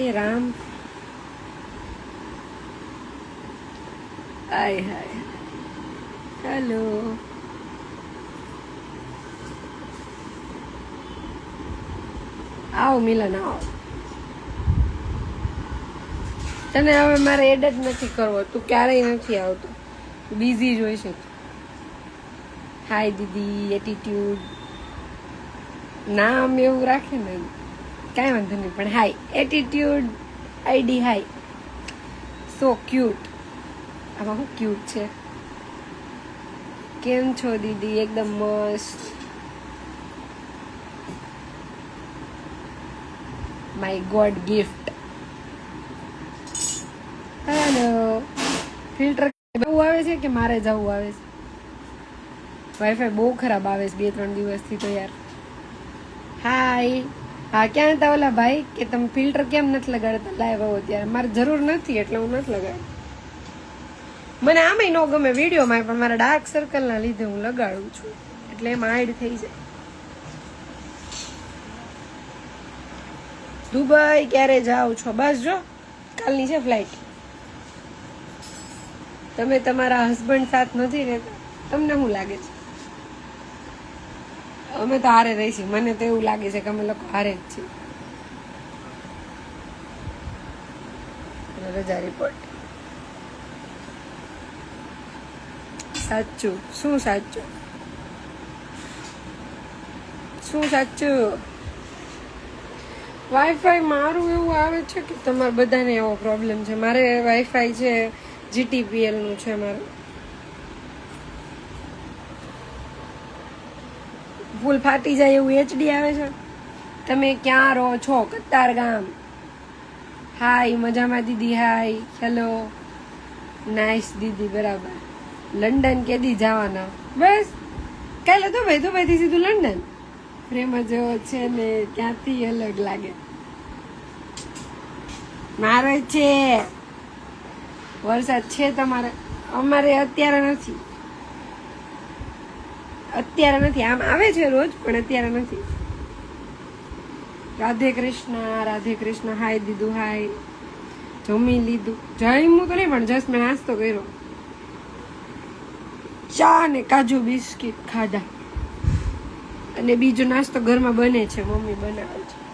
હે રામ. આય, hi hello. આવો, મિલન, આવો. તને હવે મારે એડ જ નથી કરવો. તું ક્યારેય નથી આવતો. બિઝી જ હોય છે હાય દીદી એટીટ્યુડ નામ એવું રાખે ને. કાંઈ વાંધો નહીં, પણ hi attitude ID hi. So cute આમાં શું ક્યુટ છે? કેમ છો દીદી? એકદમ મસ્ત. My god gift hello filter બહુ આવે છે કે મારે જવું આવે છે? વાઈફાઈ બહુ ખરાબ આવે છે બે, ત્રણ દિવસથી તો યાર. હાય હા, ક્યાં હતા ઓલા ભાઈ? કે તમે ફિલ્ટર કેમ નથી લગાડતા લાઈવ આવો ત્યારે? મારે જરૂર નથી, એટલે હું નથી લગાડતી. મને આમાં ન ગમે વિડીયોમાં, પણ મારા ડાર્ક સર્કલના લીધે હું લગાડું છું. એટલે એમાં હાઈડ થઈ જાય. દુબઈ ક્યારે જાઓ છો? બસ જો, કાલની છે ફ્લાઇટ તમે તમારા હસબન્ડ સાથ નથી રહેતા તમને શું લાગે છે? અમે તો હારે રહીશું મને તો એવું લાગે છે કે અમે લોકો હારે જ છીએ. રજા રિપોર્ટ સાચું. શું સાચું? શું સાચું? વાઈફાઈ મારું એવું આવે છે કે તમારે બધાને એવો પ્રોબ્લેમ છે? મારે વાઈફાઈ છે જીટીપીએલનું છે મારું. ફૂલ ફાટી જાય એવું એચડી આવે છે. તમે ક્યાં રહો છો? કતાર ગામ. હાય મજામાં દીદી હાય હેલો નાઇસ દીદી, બરાબર. લંડન કેદી જવાના? બસ. કાલે તો ભાઈ તો ભાઈથી સીધું લંડન પ્રેમ જેવો છે ને ત્યાંથી અલગ લાગે. મારે છે. વરસાદ છે તમારે. અમારે અત્યારે નથી. અત્યારે નથી. આમ આવે છે રોજ, પણ અત્યારે નથી. રાધે કૃષ્ણ રાધે કૃષ્ણ, હાય દીધું હાય. જમી લીધું. જમ્યું તો નહીં, પણ જસ્ટ મેં નાસ્તો કર્યો. ચા ને કાજુ બિસ્કિટ ખાધા. અને બીજો નાસ્તો ઘરમાં બને છે, મમ્મી બનાવે છે.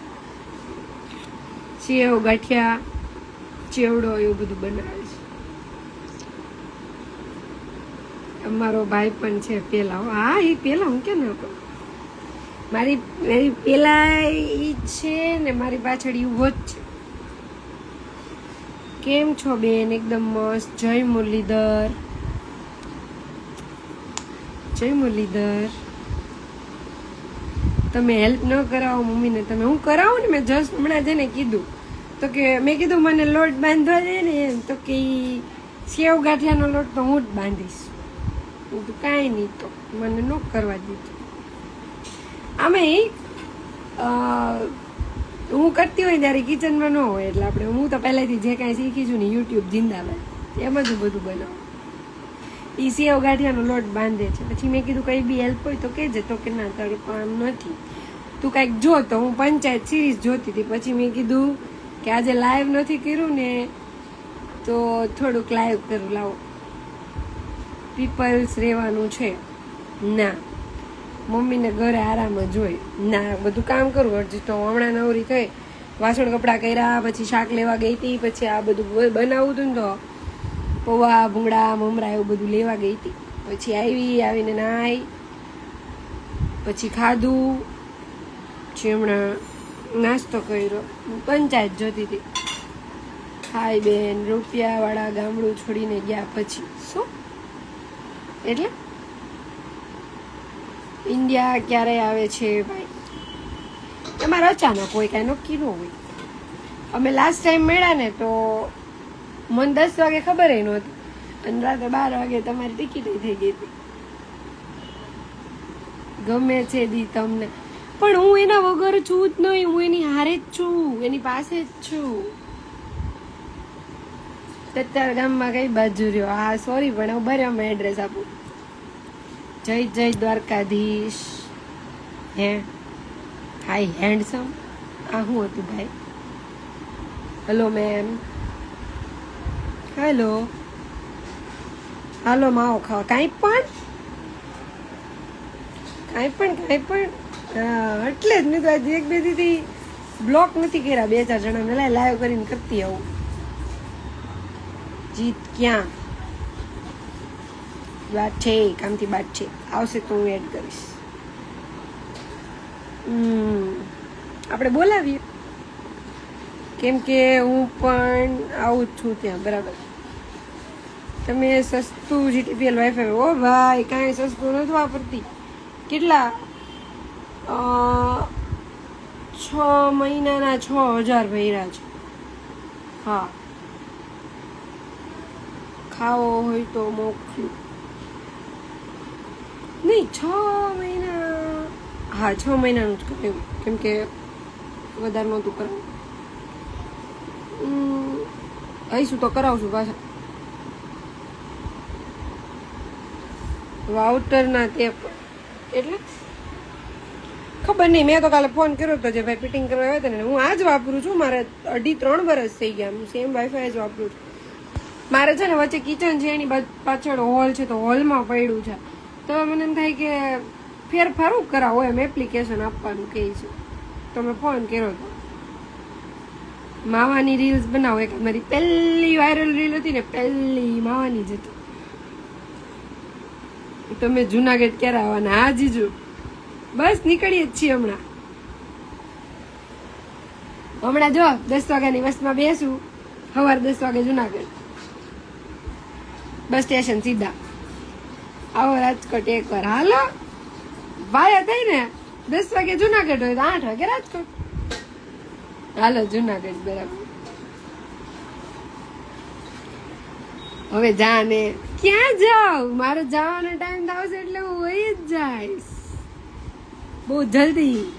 સેવ ગાંઠિયા, ચેવડો એવું બધું બનાવે છે. અમારો ભાઈ પણ છે પેલા હા, એ પેલા હું કેમ ના કહું? મારી મારી પેલા એ છે ને મારી પાછળ એવું જ છે. કેમ છો બેન? એકદમ મસ્ત. જય મુરલીધર. જય મુરલીધર. તમે હેલ્પ ન કરાવો મમ્મીને. તમે હું કરાવું ને? મેં જસ્ટ હમણાં જઈને કીધું. તો કે, મેં કીધું, મને લોટ બાંધવા દે ને તો કે સેવ ગાંઠિયાનો લોટ તો હું જ બાંધીશ. કાંઈ નહીં તો. મને ન કરવા દીધું અમે હું કરતી હોય ત્યારે કિચનમાં ન હોય એટલે આપણે, હું તો પહેલેથી જે કાંઈ શીખી છું ને યુટ્યુબ જિંદાબાદ. એમાં જ બધું બનાવું. એ સેવ ગાંઠિયાનો લોટ બાંધે છે. પછી મેં કીધું કંઈ બી હેલ્પ હોય તો કહેજે, તો કે ના, તારું કામ નથી. તું કાંઈક જો તો હું પંચાયત સિરીઝ જોતી હતી. પછી મેં કીધું કે આજે લાઈવ નથી કર્યું ને, તો થોડુંક લાઈવ કરું, લાવો. પીપલ્સ રહેવાનું છે. ના. મમ્મીને ઘરે આરામ જ હોય. ના, બધું કામ કરવું હજી તો હમણાં નવરી થઈ. વાસણ કપડાં કર્યા, પછી શાક લેવા ગઈ હતી, પછી આ બધું બનાવવું હતું ને તો પૌવા, ભૂંગળા, મમરા એવું બધું લેવા ગઈ હતી. પછી આવી, આવીને નાઈ. પછી ખાધું. પછી હમણાં નાસ્તો કર્યો. પંચાયત જોતી હતી. ખાઈ બેન, રૂપિયાવાળા ગામડું છોડીને ગયા પછી. શું? એટલે? ઇન્ડિયા ક્યારે આવે છે ભાઈ? તમારે અચાનક હોય, કાંઈ નક્કી ન હોય. અમે લાસ્ટ ટાઈમ મળ્યા ને તો મને દસ વાગે ખબર એ નહોતી. અને રાતે બાર વાગે તમારી ટિકિટ થઈ ગઈ હતી. ગમે છે દી તમને. પણ હું એના વગર છું જ નહીં, હું એની હારે જ છું, એની પાસે જ છું. તત્તાર ગામમાં કઈ બાજુ રહ્યો? હા સોરી પણ હું બરે એડ્રેસ આપું. જય જય દ્વારકાધીશ. હે? હાય હેન્ડસમ આ શું હતું ભાઈ? હેલો મેમ હેલો હાલો, માવો ખાવા. કાંઈ પણ? કાંઈ પણ કાંઈ પણ? એટલે જ મેં તો આજે એક બે દીધી બ્લોક નથી કર્યા. બે ચાર જણા લાઈવ કરીને કરતી આવું. જીત ક્યાં? વાત છે કામથી બાદ છે. આવશે તો હું એડ કરીશ. આપણે બોલાવીએ. કેમ કે હું પણ આવું જ છું ત્યાં, બરાબર. તમે સસ્તું જીટીપીએલ વાઈફાઈ ઓ ભાઈ, કાંઈ સસ્તું નથી વાપરતી. કેટલા? છ મહિનાના છ હજાર ભર્યા છે. હા. ખાવો હોય તો મોકલું. નહીં, છ મહિના. હા, છ મહિનાનું જ કરાવ્યું કેમ કે વધારે નહોતું કરાવ્યું આવીશું તો કરાવશું પાછા. વાઉટરના તે એટલે ખબર નહીં, મેં તો કાલે ફોન કર્યો હતો જે ભાઈ ફિટિંગ કરવા આવ્યા હતા ને, હું આ જ વાપરું છું, મારે અઢી ત્રણ વર્ષ થઈ ગયા, હું સેમ વાઈફાઈ જ વાપરું છું. મારે છે ને વચ્ચે કિચન છે, એની પાછળ હોલ છે, તો હોલમાં પડ્યું છે. તો મને એમ થાય કે ફેરફાર કરાવો એમ એપ્લિકેશન આપવાનું કહે છે. તો ફોન કર્યો હતો માવાની રીલ્સ બનાવો. એક મારી પહેલી વાયરલ રીલ હતી ને, પહેલી માવાની જ હતી. તમે જુનાગઢ ક્યારે આવવાના? હા જીજુ બસ નીકળીએ જ છીએ હમણાં. હમણાં જો, દસ વાગ્યાની બસમાં બેસું. સવાર દસ વાગે જુનાગઢ. બસ સ્ટેશન સીધા. આવો રાજકોટ એક વાર. હાલો. ભાઈ થઈ ને? દસ વાગે જુનાગઢ હોય તો આઠ વાગે રાજકોટ. હાલો, જુનાગઢ બરાબર. હવે જાને. ક્યાં જાઉં મારો જવાનો ટાઈમ આવશે એટલે હું હોય જ જઈશ. બહુ જલ્દી.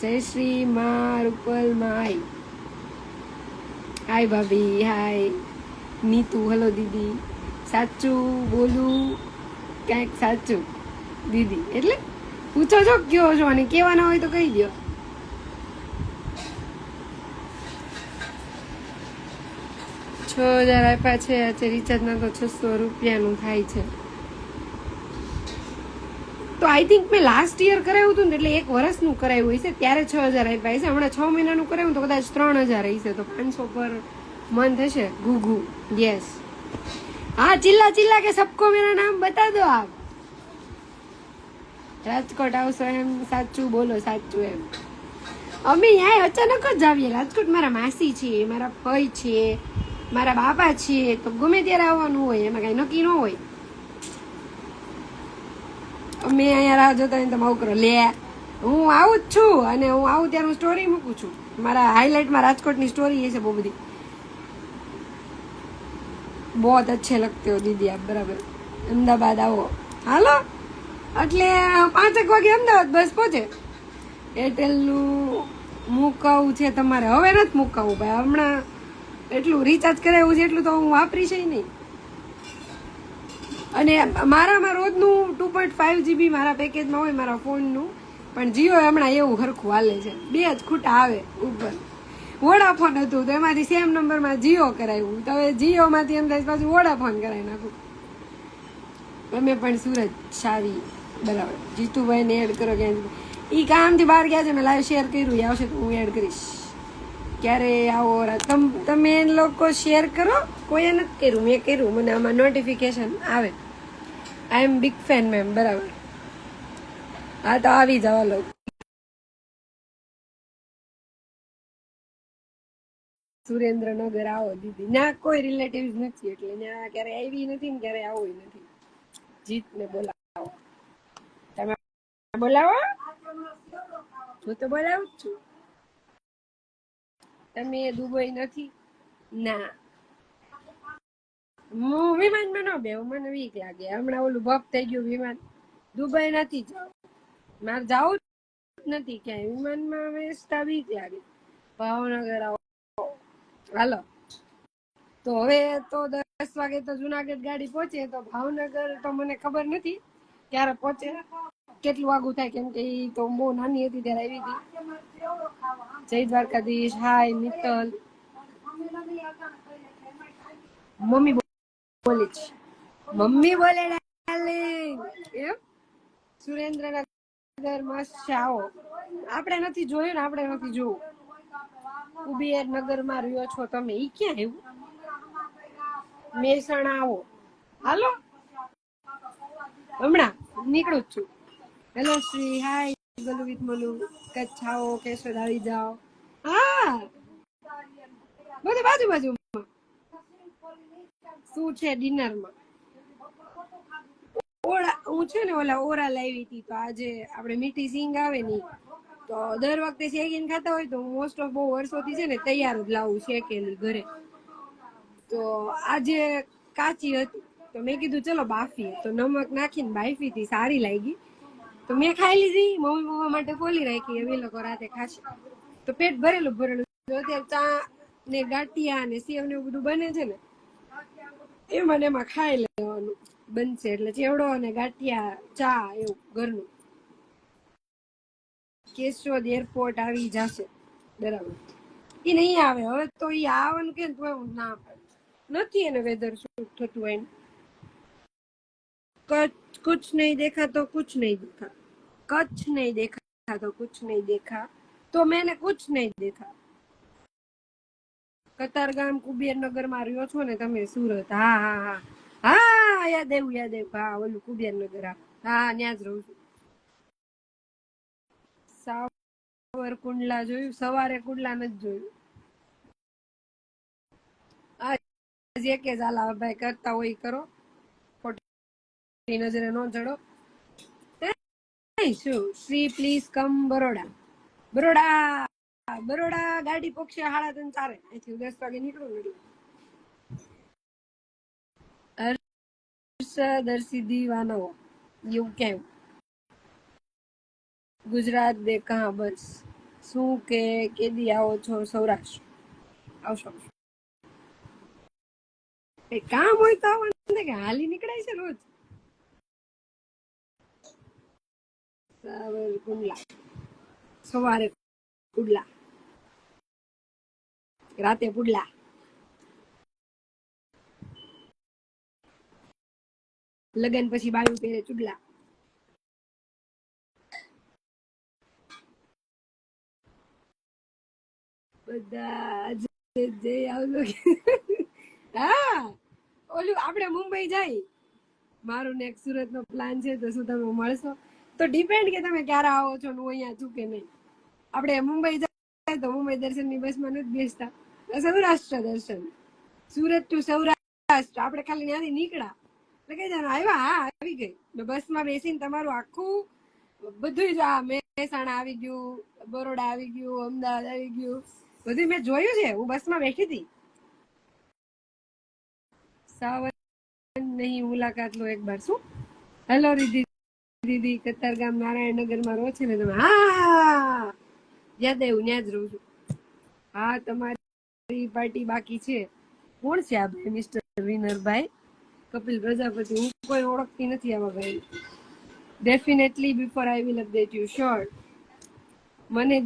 જય શ્રી મા રૂપલ માય હાય ભાભી, હાય. નીતુ હલો દીદી. સાચું, બોલું, ક્યાંક સાચું. દીદી, એટલે પૂછો છો, કયો છો અને કહેવાના હોય તો કહી દો છ હજાર આપ્યા છે, આજે રિચાર્જના તો છસો રૂપિયાનું થાય છે. તો આઈ થિંક મેં લાસ્ટ યર કરાવ્યું હતું ને, એટલે એક વર્ષનું કરાવ્યું હશે, ત્યારે છ હજાર આપ્યા હશે. હમણાં છ મહિનાનું કરાવ્યું તો કદાચ ત્રણ હજાર હશે. તો પાંચસો પર મંથ હશે. ઘુઘુ યસ હા, ચિલ્લા ચિલ્લા કે સબકો મેરા નામ બતા દો આપ. રાજકોટ આવશો એમ, સાચું બોલો, સાચું એમ. અમે અહીંયા અચાનક જ આવીએ. રાજકોટ મારા માસી છીએ મારા ફઈ છે, મારા બાપા છીએ તો ગમે ત્યારે આવવાનું હોય, એમાં કઈ નક્કી ન હોય. અમે અહીંયા રાહ જોતા હોય તો કરો લે. હું આવું જ છું અને હું આવું ત્યારે હું સ્ટોરી મૂકું છું. મારા હાઇલાઇટમાં રાજકોટની સ્ટોરી એ છે બહુ બધી. बहुत अच्छे लगते हो दीदी आप बराबर અમદાવાદ આવો હાલો એટલે પાંચેક વાગે અમદાવાદ બસ પહોંચે એરટેલનું મુકાવું છે તમારે હવે નથી મુકાવું ભાઈ હમણાં એટલું રિચાર્જ કરાવ્યું છે એટલું તો હું વાપરીશ ય નહીં અને મારામાં રોજનું ટુ પોઈન્ટ ફાઈવ જીબી મારા પેકેજમાં હોય મારા ફોનનું પણ જીઓ હમણાં એવું હરખું હાલે છે બે જ ખૂટા આવે ઉપર વોડાફોન હતું તો એમાંથી સેમ નંબરમાં જીઓ કરાવ્યું. તો હવે જીઓમાંથી એમ થાય પાછું વોડાફોન કરાવી નાખું. અમે પણ સુરત સારી, બરાબર. જીતુભાઈને એડ કરો કે એ કામથી બહાર ગયા છે, મેં લાઈવ શેર કર્યું એ આવશે તો હું એડ કરીશ. ક્યારે આવો તમ, તમે લોકો શેર કરો? કોઈએ નથી કર્યું, મેં કર્યું. મને આમાં નોટિફિકેશન આવે. I am big fan ma'am બરાબર. હા, તો આવી જવા લોકો સુરેન્દ્રનગર આવો દીદી. ના, કોઈ રિલેટિવ નથી, એટલે ના ક્યારે આવી નથી ને ક્યારે આવું નથી. જીતને બોલાવો. તમે બોલાવો? હું તો બોલાવું છું. તમે દુબઈ નથી? ના. હું વિમાનમાં ન બેહું, મને વીક લાગે. હમણાં ઓલું ભક્ત થઈ ગયું વિમાન. દુબઈ નથી જાવ મારે જવું નથી ક્યાંય. વિમાનમાં બેસતા વીક લાગે. ભાવનગર આવો. હાલો. તો હવે તો દસ વાગે તો જુનાગઢ ગાડી પહોંચે, તો ભાવનગર તો મને ખબર નથી ક્યારે પહોંચે, કેટલું આગું થાય, કેમ કે એ તો બહુ નાની હતી ત્યારે આવી હતી. જય દ્વારકાધીશ, હાય, મિત્તલ. મમ્મી બોલે છે. મમ્મી બોલે એમ? સુરેન્દ્રનગર મસ્ત આવો. આપણે નથી જોયું ને આપણે નથી જોવું. કુબેર નગરમાં રહ્યો છો તમે, ઈ ક્યાં એવું? મહેસાણા આવો. હાલો. હમણાં નીકળું છું. Hello Shri, hi, Galu with Malu. Kutch આવો કેશોદ આવી જાઓ. હા. બધું બાજુ બાજુમાં. શું છે ડિનરમાં? ઓળા, હું છે ને ઓલા ઓરા લાવી હતી તો આજે આપણે મીઠી સિંગ આવે ને. તો દર વખતે શેકીને ખાતા હોય તો મોસ્ટ ઓફ બહુ વર્ષોથી છે ને તૈયાર જ લાવું શેકેલી ઘરે. તો આજે કાચી હતી, તો મેં કીધું ચલો બાફી તો નમક નાખીને બાફી હતી, સારી લાગી. તો મેં ખાઈ લીધી. મમ્મી પપ્પા માટે ફોલી રાખી. હવે એ લોકો રાતે ખાશે. તો પેટ ભરેલું ભરેલું. જો અત્યારે ચા ને ગાંઠિયા ને સેવ ને એવું બધું બને છે ને, એમાં ને એમાં ખાઈ લેવાનું. બનશે એટલે ચેવડો અને ગાંઠિયા, ચા એવું ઘરનું. કેશોદ એરપોર્ટ આવી જશે. બરાબર. એ નહીં આવે. હવે તો એ આવવાનું કે તો ના. નથી એને વેધર શું થતું હોય કચ્છ, કુછ નહીં દેખા તો કુછ નહીં દેખા. કચ્છ નહીં દેખા તો કુછ નહીં દેખા. તો મેને કુછ નહીં દેખા. કતારગામ કુબેરનગરમાં રહ્યો છો ને તમે સુરત. હા હા હા. હા, યાદ એવું યાદ એવું હા, ઓલું કુબેરનગર હા હા ત્યાં જ રહું છું. સાવરકુંડલા જોયું, સવારે કુંડલા નથી જોયું. જે કે ઝાલા ભાઈ કરતા હોય કરો. ખોટી નજરે ન ચડો. શું? Shri please come Baroda. Baroda Baroda ગાડી પક્ષે હાડા તન ચારે. અહીંથી દસ વાગે નીકળું નીકળું હર્ષ હર્ષિદી વાનવો એવું કેમ ગુજરાત દે કહા બસ. શું કે કેદી આવો છો સૌરાષ્ટ્ર? આવશો. કઈ કામ હોય તો આવવાનું કે હાલી નીકળાય છે રોજ. કુંડલા સવારે કુડલા રાતે પુડલા. લગન પછી બાયું પહેરે ચુડલા. બધા જય આવજો હા, ઓલું આપણે મુંબઈ જાય મારું ને સુરત નો પ્લાન છે, તો શું તમે મળશો? તો ડિપેન્ડ કે તમે ક્યારે આવો છો હું અહીંયા છું કે નહીં. આપણે મુંબઈ જાય તો મુંબઈ દર્શનની બસમાં નથી બેસતા. સૌરાષ્ટ્ર દર્શન. સુરત ટુ સૌરાષ્ટ્ર. આપણે ખાલી ત્યાંથી નીકળ્યા. એટલે કઈ જાણ, આવ્યા, હા, આવી ગઈ. બસ બસમાં બેસીને તમારું આખું બધું જ આ મહેસાણા આવી ગયું, બરોડા આવી ગયું, અમદાવાદ આવી ગયું. બધું મેં જોયું છે, હું બસમાં બેઠી હતી. સાવન નહીં મુલાકાત લો એક બાર શું? હેલો રીધી દીદી, કતારગામ નારાયણનગરમાં રહો છે ને તમે? હા યાદ આવ્યું ત્યાં જ રહું છું. હા, તમારી પાર્ટી બાકી છે. કોણ છે આ ભાઈ મિસ્ટર વિનરભાઈ? કપિલ પ્રજાપતિ, હું કોઈ ઓળખતી નથી આવા ભાઈ. Definitely before I will update you sure મને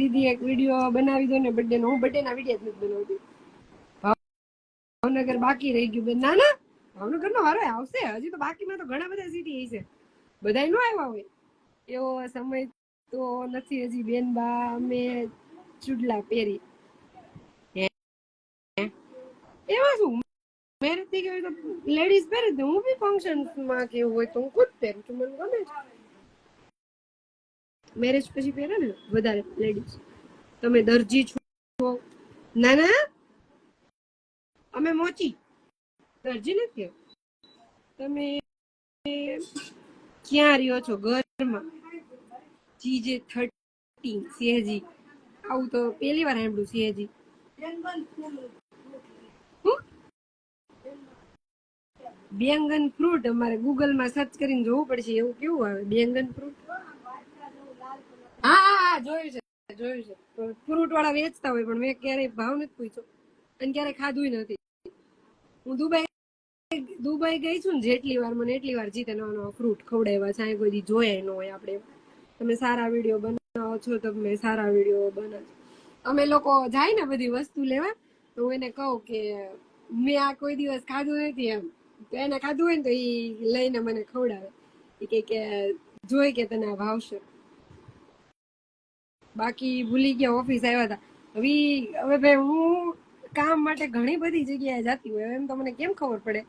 દીદી એક વીડિયો બનાવી દો ને બર્થડે નો. હું બર્થડે ના વીડિયો જ નથી બનાવતી. ભાવનગર બાકી રહી ગયું. ના ના. ભાવનગર નો હારો આવશે. હજી તો બાકીમાં તો ઘણા બધા સિટી છે. બધા નો આવ્યા હોય. એવો સમય તો નથી હજી. બેન બા, અમે ચૂડલા પહેરી? એમાં શું? મેરેજ થઈ ગઈ લેડીઝ પહેરે હું બી ફંક્શનમાં કેવું હોય તો હું ખુદ પહેરું છું. મને ગમે છે. મેરેજ પછી પહેરે ને વધારે લેડીઝ તમે દરજી છો. ના ના. અમે મોચી. દરજી નથી તમે ક્યાં રહ્યો છો ઘરમાં? જીજે થર્ટી સીએજી આવું તો પહેલી વાર સાંભળ્યું સીએજી બેંગન ફ્રૂટ અમારે ગૂગલમાં સર્ચ કરીને જોવું પડશે, એવું કેવું આવે? બેંગન ફ્રૂટ? હા જોયું છે જોયું છે. ફ્રૂટ વાળા વેચતા હોય, પણ મેં ક્યારેય ભાવ નથી પૂછ્યો. અને ક્યારેય ખાધું નથી. હું દુબઈ દુબઈ ગઈ છું ને જેટલી વાર, મને એટલી વાર જીતે નવા નવા ફ્રૂટ ખવડાવ્યા છે. કોઈ દી જોયા ન હોય આપણે તમે સારા વીડિયો બનાવો છો તમે સારા વીડિયો બનાવો. અમે લોકો જાય ને બધી વસ્તુ લેવા, તો હું એને કહું કે મેં આ કોઈ દિવસ ખાધું નથી એમ. તો એને ખાધું હોય ને તો એ લઈને મને ખવડાવે. એ કે જોઈ કે તને આ ભાવશે. બાકી ભૂલી ગયા ઓફિસ આવ્યા હતા. હવે હવે ભાઈ હું કામ માટે ઘણી બધી જગ્યાએ જતી હોય, એમ તો મને કેમ ખબર પડે?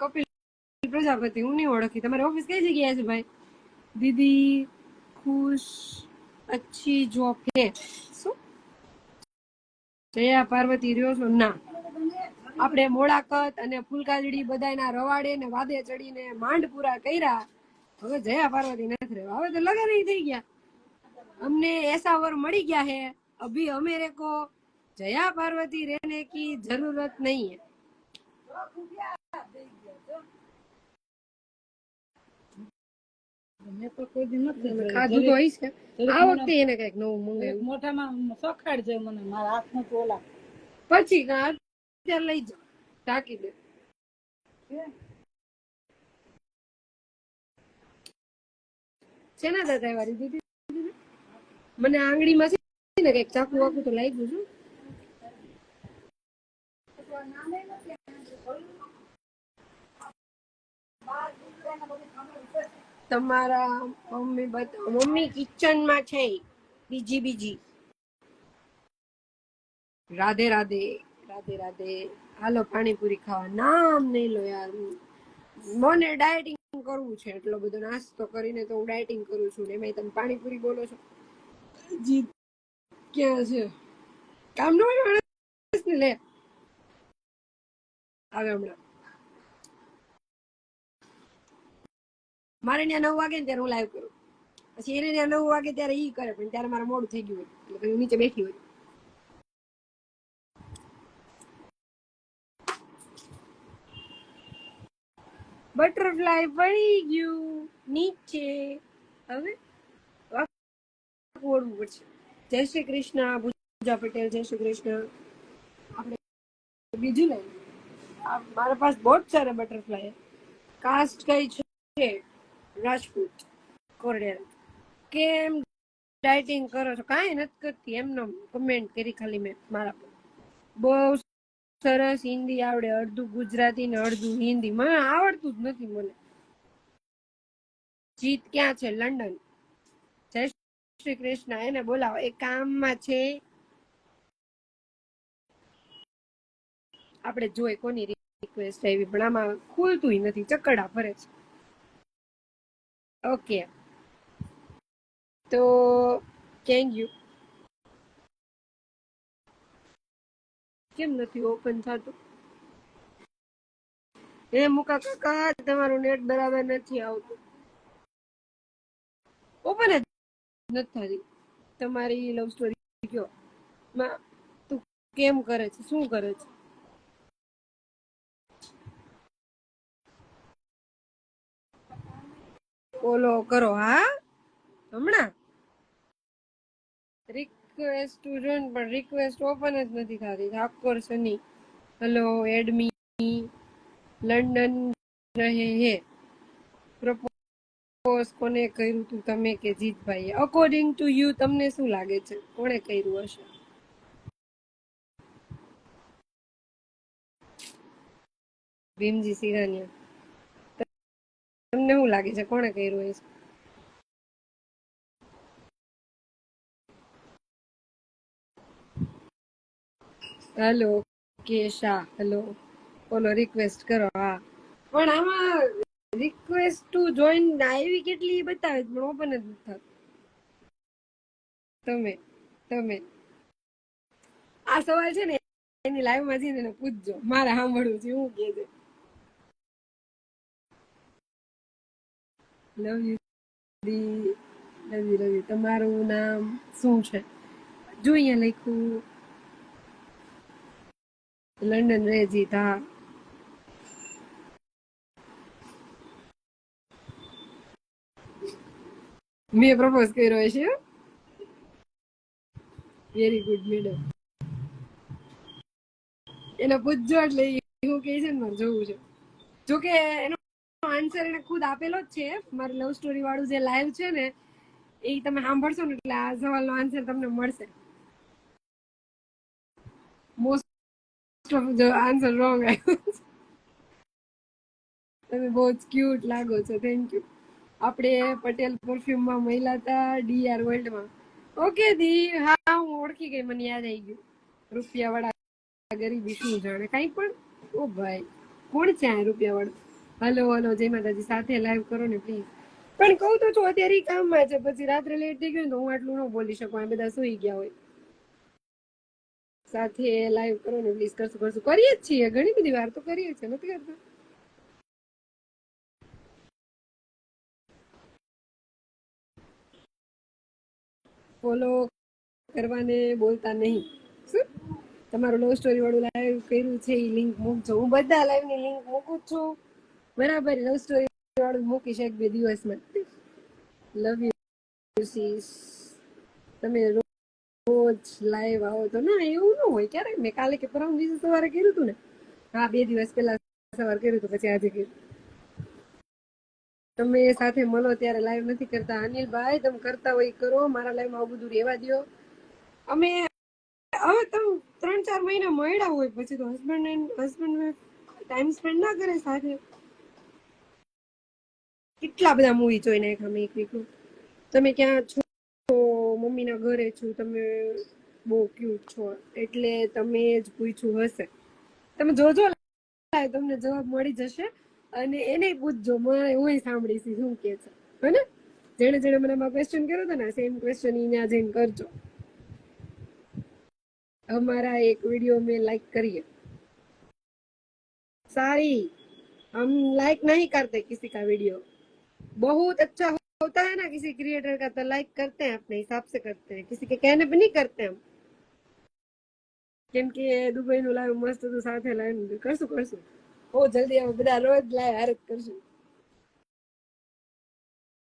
કપિલ પ્રજાપતિ, હું નહીં ઓળખી તમારી ઓફિસ કઈ જગ્યાએ છે ભાઈ? દીદી, ખુશ, અચ્છી જોબ હે શું? જયા પાર્વતી રહ્યો છો? ના. આપણે મોળાકત અને ફૂલકાજડી બધાના રવાડે ને વાદે ચડીને માંડ પૂરા કર્યા. હવે જયા પાર્વતી નથી રહેવા હવે તો લગન થઈ ગયા. અમને એસા વર મળી ગયા હે. અભી હમેરે કો જયા પાર્વતી રહેને કી જરૂરત નહીં હે. કંઈક નવું મંગાવ્યું. મોટામાં સખાડ મને મારા પછી લઈ જાઓ. ટાંકી દે. શેના દાદા વાળી દીધી મને આંગળીમાં છે ને કંઈક ચાકુ વાકુ તો લાગ્યું છું. તમારા મમ્મી બતા મમ્મી કિચનમાં છે બીજી બીજી. રાધે રાધે રાધે રાધે. હાલો પાણીપુરી ખાવા. નામ નહીં લો યાર. મને ડાયટિંગ કરવું છે. એટલો બધો નાસ્તો કરીને તો હું ડાયટિંગ કરું છું ને એમાં તમે પાણીપુરી બોલો છો. જીત કે છે? કામ નો. લે આવે હમણાં મારે ત્યાં નવ વાગે ને ત્યારે હું લાઈવ કરું. પછી એને ત્યાં નવ વાગે ત્યારે ઈ કરે, પણ ત્યારે મારે મોડું થઈ ગયું હોય. એટલે નીચે બેઠી હોય. બટરફ્લાય પડી ગયું નીચે. હવે? જય શ્રી કૃષ્ણ, ભુજા પટેલ, જય શ્રી કૃષ્ણ. આપણે બીજું લઈ મારા પાસે બહુ સારા બટરફ્લાય કાસ્ટ કઈ છે? રાજપૂત કોરડેલ કેમ ડાયટિંગ કરો છો? કાંઈ નથી કરતી. એમનો કમેન્ટ કરી ખાલી મેં મારા પર. બહુ સરસ હિન્દી આવડે. અડધું ગુજરાતી ને અડધું હિન્દી. મને આવડતું જ નથી મને. જીત ક્યાં છે? લંડન. શ્રી કૃષ્ણ એને બોલાવો. એ કામમાં છે. આપણે જોઈ કોની રિક્વેસ્ટ આવી પણ આમાં ખુલતું નથી, ચકડા ફરે છે. ઓકે તો કેમ યુ કેમ નથી ઓપન થતું? એ મુકા કાકા, તમારું નેટ બરાબર નથી આવતું. ઓપન જ નથી થતી. તમારી લવ સ્ટોરી કયો? માં, તું કેમ કરે છે? શું કરે છે? ઓલો કરો, હા? હમણાં? રિક્વેસ્ટ સ્ટુડન્ટ પણ રિક્વેસ્ટ ઓપન જ નથી થતી. ઠાકોર સની હેલો એડમી લંડન રહે હે. પ્રપોઝ કોને કર્યું તું તમે કે જીતભાઈ અકોર્ડિંગ ટુ યુ તમને શું લાગે છે? કોણે કર્યું હશે? ભીમજી સિરાનિયા તમને શું લાગે છે? કોણે કર્યું હશે? હેલો કેશા. હેલો બોલો રિક્વેસ્ટ કરો. હા. પણ આમાં રિક્વેસ્ટ ટુ જોઈન આવી કેટલી બતાવે પણ ઓપન જ નથી થતું. તમે તમે. આ સવાલ છે ને, એની લાઈવમાં જઈને પૂછજો. મારે સાંભળવું છે, હું કે love you love you love you તમારું નામ શું છે? જો અહીંયા લખ્યું. લંડન રહે જીત મેં પ્રપોઝ કર્યો છે વેરી ગુડ મેડમ એને પૂછજો એટલે હું કહે છે ને, મારે જોવું છે. જોકે એનો આન્સર એને ખુદ આપેલો જ છે. મારી લવ સ્ટોરી વાળું જે લાઈવ છે ને, એ તમે સાંભળશો ને એટલે આ સવાલનો આન્સર તમને મળશે. Most of the answer wrong આવ્યો તમે બહુ જ ક્યુટ લાગો છો. થેન્ક યુ આપણે પટેલ પરફ્યુમમાં મહિલા હતા ડીઆર વર્લ્ડમાં ઓકે દી, હા, હું ઓળખી ગઈ, મને યાદ આવી ગયું. રૂપિયા વાળા ગરીબી શું જાણે કઈ પણ. ઓ ભાઈ, કોણ છે આ રૂપિયા વાળો હલો હલો, જય માતાજી, સાથે લાઈવ કરો ને પ્લીઝ પણ કહું તો છું, અત્યારે કામમાં છે, પછી રાત્રે લેટ થઈ ગયું તો હું આટલું ન બોલી શકું, આ બધા સુઈ ગયા હોય. સાથે લાઈવ કરો ને પ્લીઝ કરશું કરશું. કરીએ જ છીએ, ઘણી બધી વાર તો કરીએ છીએ, નથી કરતા? ફોલો કરવાને બોલતા નહીં. શું? તમારું લવ સ્ટોરી વાળું લાઈવ કર્યું છે એ લિંક મૂકજો. હું બધા લાઈવની લિંક મૂકું છું. બરાબર લવ સ્ટોરી વાળું મૂકીશ એક બે દિવસમાં. લવ યુ સીસ તમે રોજ લાઈવ આવો તો ના, એવું ન હોય. ક્યારેક મેં કાલે કે પરમ દિવસે સવારે કર્યું હતું ને? હા, બે દિવસ પહેલા સવાર કર્યું હતું પછી આજે કર્યું. તમે સાથે મળો ત્યારે લાઈવ નથી કરતા. અનિલભાઈ, તમે કરતા હોય કરો. મારા લાઈવમાં આવું બધું રહેવા દ્યો. અમે હવે તમે ત્રણ ચાર મહિના મળ્યા હોય, પછી તો husband and husband time spend ના કરે સાથે. કેટલા બધા મૂવી જોઈ નાખ્યા મેં એક વીકમાં તમે ક્યાં છો? મમ્મીના ઘરે છું. તમે બહુ ક્યુટ છો. એટલે તમે જ પૂછ્યું હશે. તમે જોજો તમને જવાબ મળી જશે. અને એને પૂછજો મને હું સાંભળીશ ઈ શું કે છે હે ને જેણે જેણે મને આમાં ક્વેશ્ચન કર્યો હતો ને સેમ ક્વેશ્ચન ઈને જઈને કરજો हमारा एक वीडियो में लाइक करिए सारी हम लाइक नहीं करते किसी का वीडियो बहुत अच्छा होता है ना किसी क्रिएटर का तो लाइक करते हैं अपने हिसाब से करते हैं किसी के कहने पे नहीं करते हम કેમ કે દુબઈ નું લાઈવ મસ્ત હતું સાથે લાઈવ કરશું કરશું બહુ જલ્દી અમે બધા રોજ લાઈવ હારે કરશું.